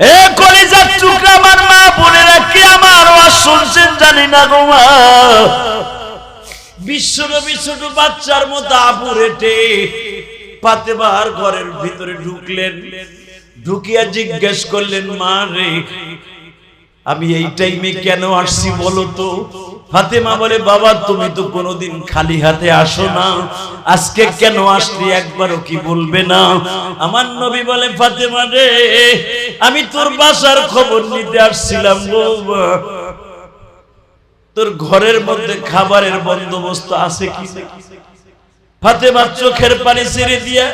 এ কলিজার টুকরা বাচ্চার মতো আপু রেটে ফাতেমার ঘরের ভিতরে ঢুকলেন। ঢুকিয়া জিজ্ঞেস করলেন, মা রে, আমি এই টাইমে কেন আসছি বলো তো? ফাতেমা বলে, বাবা, তুমি তো কোনোদিন খালি হাতে আসো না। আজকে কেন আসলি একবারও কি বলবে না? আমার নবী বলে, ফাতেমা রে, আমি তোর বাসার খবর নিতে আসছিলাম গো। তোর ঘরের মধ্যে খাবারের বন্দোবস্ত আছে কি ফাতেমার চোখের পানি ছেড়ে দিয়া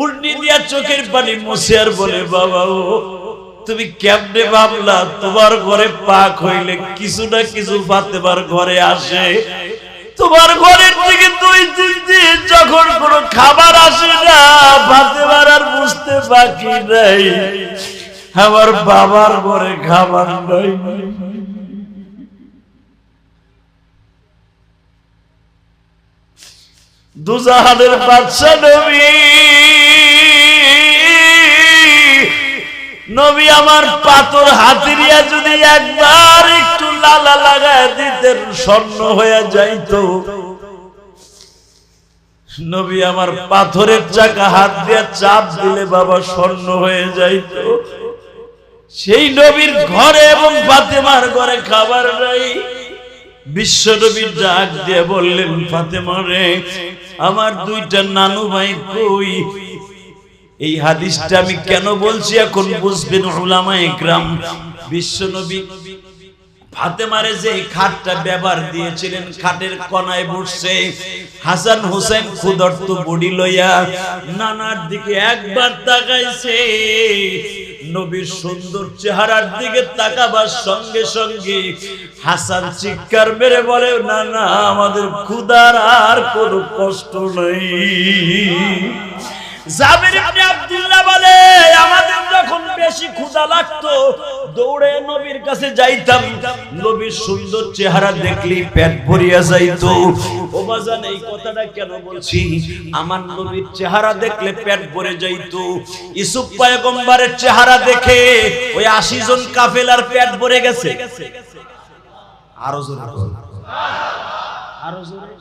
উল্টি দিয়া চোখের পানি মুছে আর বলে, বাবা, ও তুমি কেমনে ভাবলা, তোমার ঘরে পাক হইলে কিছু না কিছু ফাতেমার ঘরে আসে। তোমার ঘরের থেকে দুই তিন যখন কোনো খাবার আসে না, ফাতেমার আর বুঝতে বাকি নাই। আমার বাবার ঘরে খাবার নাই। দুজাহানের বাদশা নবী নবী আমার পাথর হাতিরিয়া যদি একবার একটু লালা লাগায় দিতেন, স্বর্ণ হয়ে যাইতো। নবী আমার পাথরের চাকা হাত দিয়ে চাপ দিলে বাবা স্বর্ণ হয়ে যাইতো। সেই নবীর ঘরে এবং ফাতেমার ঘরে খাবার নাই। বিশ্বনবী ডাক দিয়ে বললেন, ফাতেমা রে, আমার দুইটা নানু ভাই কই? এই হাদিসটা আমি কেন বলছি? এখন বুঝবেন ইকরাম, বিশ্বনবী ফাতেমারে যে খাটটা ব্যবহার দিয়েছিলেন, খাটের কনায় বসছে হাসান হোসেন ক্ষুদর্ত বডি লইয়া নানার দিকে একবার তাকাইছে। নবীর সুন্দর চেহারার দিকে তাকাবার সঙ্গে সঙ্গে হাসান চিৎকার মেরে বলে, না না, আমাদের ক্ষুদার আর কোনো কষ্ট নেই। বেশি ক্ষুধা লাগতো, দৌড়ে নবীর কাছে যাইতাম, নবীর সুন্দর চেহারা দেখলি পেট ভরিয়া যাইতো। কথাটা কেন বলছি? আমার নবীর চেহারা দেখলে পেট ভরে যাইতো। ইসুফ পয়গম্বরের চেহারা দেখে ওই আশি জন কাফেলার পেট ভরে গেছে। আরও জোরে। আরও জোরে।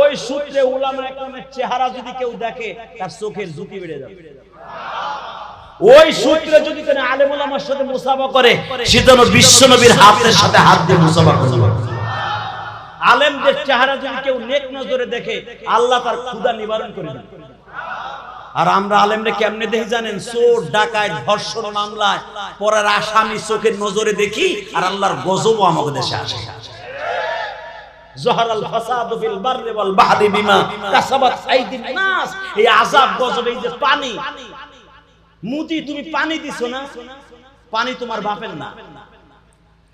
ওই সূত্রে উলামা একরামের চেহারা যদি কেউ দেখে, তার চোখের ঝুঁকি বেড়ে যাবে। ওই সূত্রে যদি কোন আলেম ওলামার সাথে মুসাফা করে, সে যেন বিশ্ব নবীর হাতের সাথে হাত দিয়ে মুসাফা করে। আলেমদের চেহারা যদি কেউ নেক নজরে দেখে, আল্লাহ তার ক্ষুধা নিবারণ করে দেন আর আমরা আলেমরে কেমনে দেখি জানেন? চোর ডাকায় ধর্ষণ, মামলায় পরের আসামি চোখের নজরে দেখি, আর আল্লাহর গজবও আমাদের দেশে আসে। জহরাল ফাসাদু ফিল বাররি ওয়াল বাহরি বিমা কাসাবাত আইদিন নাস। এই আযাব গজব, এই যে পানি। তুমি পানি দিছো না? পানি তোমার বাপের না।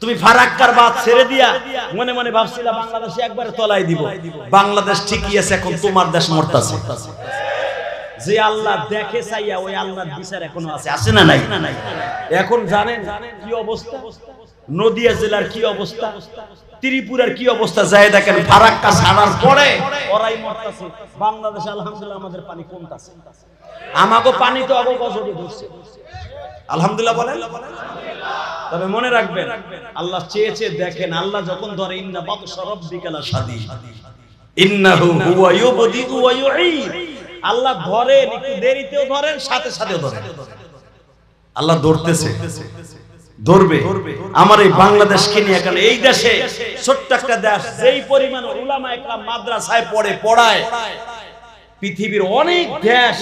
তুমি ফারাক্কার বাদ ছেড়ে দিয়া মনে মনে ভাবছিলা বাংলাদেশে একবারে তলায় দিব। বাংলাদেশ ঠিকই আছে, এখন তোমার দেশ মরতাছে। যে আল্লাহ দেখে চাইয়া ওই আল্লাহর বিচার এখনও আছে। আছে না নাই? এখন জানেন কি অবস্থা? নদিয়া জেলার কি অবস্থা? ত্রিপুরার কি অবস্থা যায় দেখেন ফারাক্কা ছাড়ার পরে ওরাই মরতাছে। বাংলাদেশ আলহামদুলিল্লাহ আমাদের পানি কমতাছে। আমাগো পানি তো আগো গজবে ধরছে। আলহামদুলিল্লাহ বলেন। তবে মনে রাখবেন আল্লাহ চেয়েছে দেখেন আল্লাহ যখন ধরে ইন্না বাত সরব বিকালা সাদি ইন্নাহু হুয়া ইউবদি ওয়া ইউঈদ। আল্লাহ ধরেন একটু দেরিতেও ধরেন সাথে সাথেও ধরেন। আল্লাহ ধরতেছে। ধরবে। আমার এই বাংলাদেশকে নিয়ে এখানে এই দেশে ছোট্ট একটা দেশ। যেই পরিমাণ উলামা একরাম মাদ্রাসায় পড়ে পড়ায় পৃথিবীর অনেক দেশ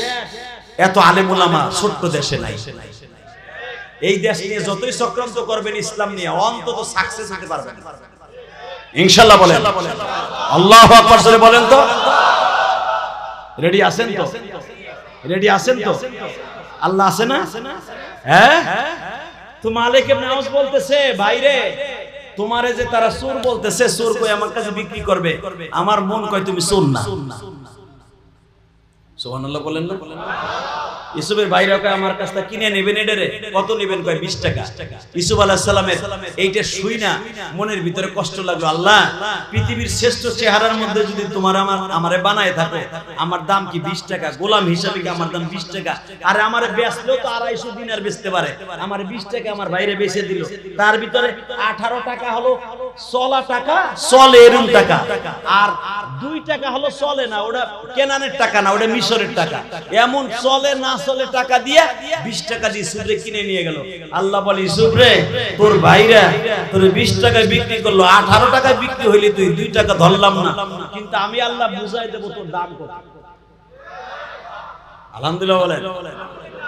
এত আলেম উলামা ছোট্ট দেশে নাই। এই দেশ নিয়ে যতই চক্রান্ত করবেন ইসলাম নিয়ে অন্তত সাকসেস হতে পারবেন ইনশাআল্লাহ বলেন। আল্লাহু আকবার জোরে বলেন তো। রেডি আছেন তো? রেডি আছেন তো? আল্লাহ আছে না? হ্যাঁ? তো মালিক ইবনে বলতেছে, ভাইরে, তোমারে যে তারা সুর বলতেছে, সুর কই আমার কাছে বিক্রি করবে? আমার মন কয় তুমি সুর না। সুবহানাল্লাহ বলেন না। ইসুফের ভাইরা আমার কাছ থেকে কিনে নেবেন কত নেবেন? কয়, বিশ টাকা। ইসুফ সালামের এইটা শুই না, মনের ভিতরে কষ্ট আল্লাহ, পৃথিবীর শ্রেষ্ঠ চেহারার মধ্যে যদি তোমার আমার, আমারে বানায় থাকো, আমার দাম কি বিশ টাকা? গোলাম হিসাবে কি আমার দাম বিশ টাকা? আর আমার বেচলেও তো আড়াইশো দিন আর বেচতে পারে। আমার বিশ টাকা আমার বাইরে বেচে দিল। তার ভিতরে আঠারো টাকা হলো চলা টাকা চলে এরম টাকা। আর দুই টাকা হলো চলে না ওটা কেনানের টাকা না ওটা মিশরের টাকা। এমন চলে না চলে টাকা দিয়ে বিশ টাকা দিয়ে ইসুফরে কিনে নিয়ে গেল। আল্লাহ বলে ইসুফরে তোর ভাইরা তোর বিশ টাকায় বিক্রি করল আঠারো টাকায় বিক্রি হইলে তুই দুই টাকা ধরলাম না। কিন্তু আমি আল্লাহ বুঝাই দেবো তোর দাম কত। আলহামদুলিল্লাহ বলেন।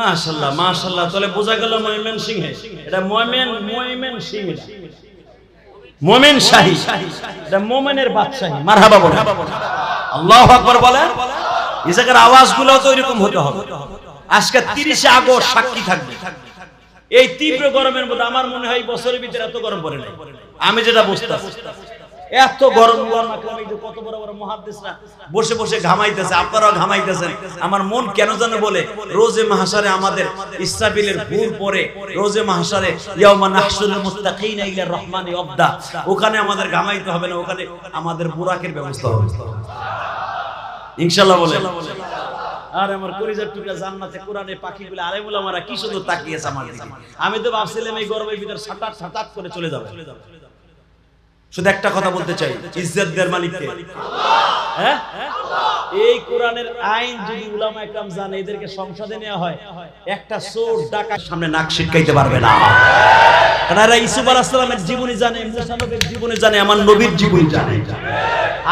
মাশাল্লাহ মাশাল্লাহ তাহলে বোঝা গেল ময়মেন সিংহে এটা ময়মেন ময়মেন সিং মোমেন শাহী। এটা মোমেনের বাদশাহী। মারহাবা বলে। আল্লাহু আকবার বলে। এই জায়গার আওয়াজগুলো তো এরকম হতে হবে। আজকে 30 আগস্ট সাক্ষী থাকবে। এই তীব্র গরমের মধ্যে আমার মনে হয় বছরের ভিতরে এত গরম পড়ে নাই। আমি যেটা বুঝতাম। এত গরম গরম কত বড় বড় মুহাদ্দিসরা বসে বসে ঘামাইতেছে, আপনারাও ঘামাইতেছেন। আমার মন কেন জানে বলে, রোজে মাহশারে আমাদের ইসরাফিলের ভুল পরে রোজে মাহশারে ইয়াউমা নাহশুরুল মুত্তাকিনা ইলা রহমানি অবদা ওখানে আমাদের ঘামাইতে হবে না, ওখানে আমাদের বুরাকের ব্যবস্থা হবে। ইনশাআল্লাহ বলে আর আমার কলিজার টুকরা জান্নাতে কোরআনে পাখিগুলো আলেমুল আমারা কি সুন্দর তাকিয়েছে আমার দিকে। আমি তো ভাবছিলাম এই গরমের ভিতর সাটাট সাটাট করে চলে যাবে। শুধু একটা কথা বলতে চাই ইজ্জত দেওয়ার মালিককে। হ্যাঁ? এই কোরআনের আইন যদি উলামা একরাম জানে এদেরকে সংসদে নেওয়া হয় একটা চোর ডাকার সামনে নাক শিটকাইতে পারবে না। কারণ এরা ইসুফ আলাহিসাল্লামের জীবনী জানে মুসা নবীর জীবনী জানে আমার নবীর জীবনী জানে।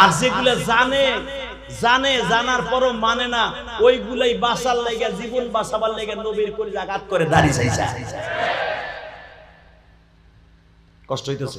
আর যেগুলো জানে জানে জানার পরও মানে না ওইগুলাই বাঁচার লেগে জীবন বাঁচাবার লেগে নবীর করে আঘাত করে দাঁড়িয়ে চাইছে কষ্ট হইতেছে।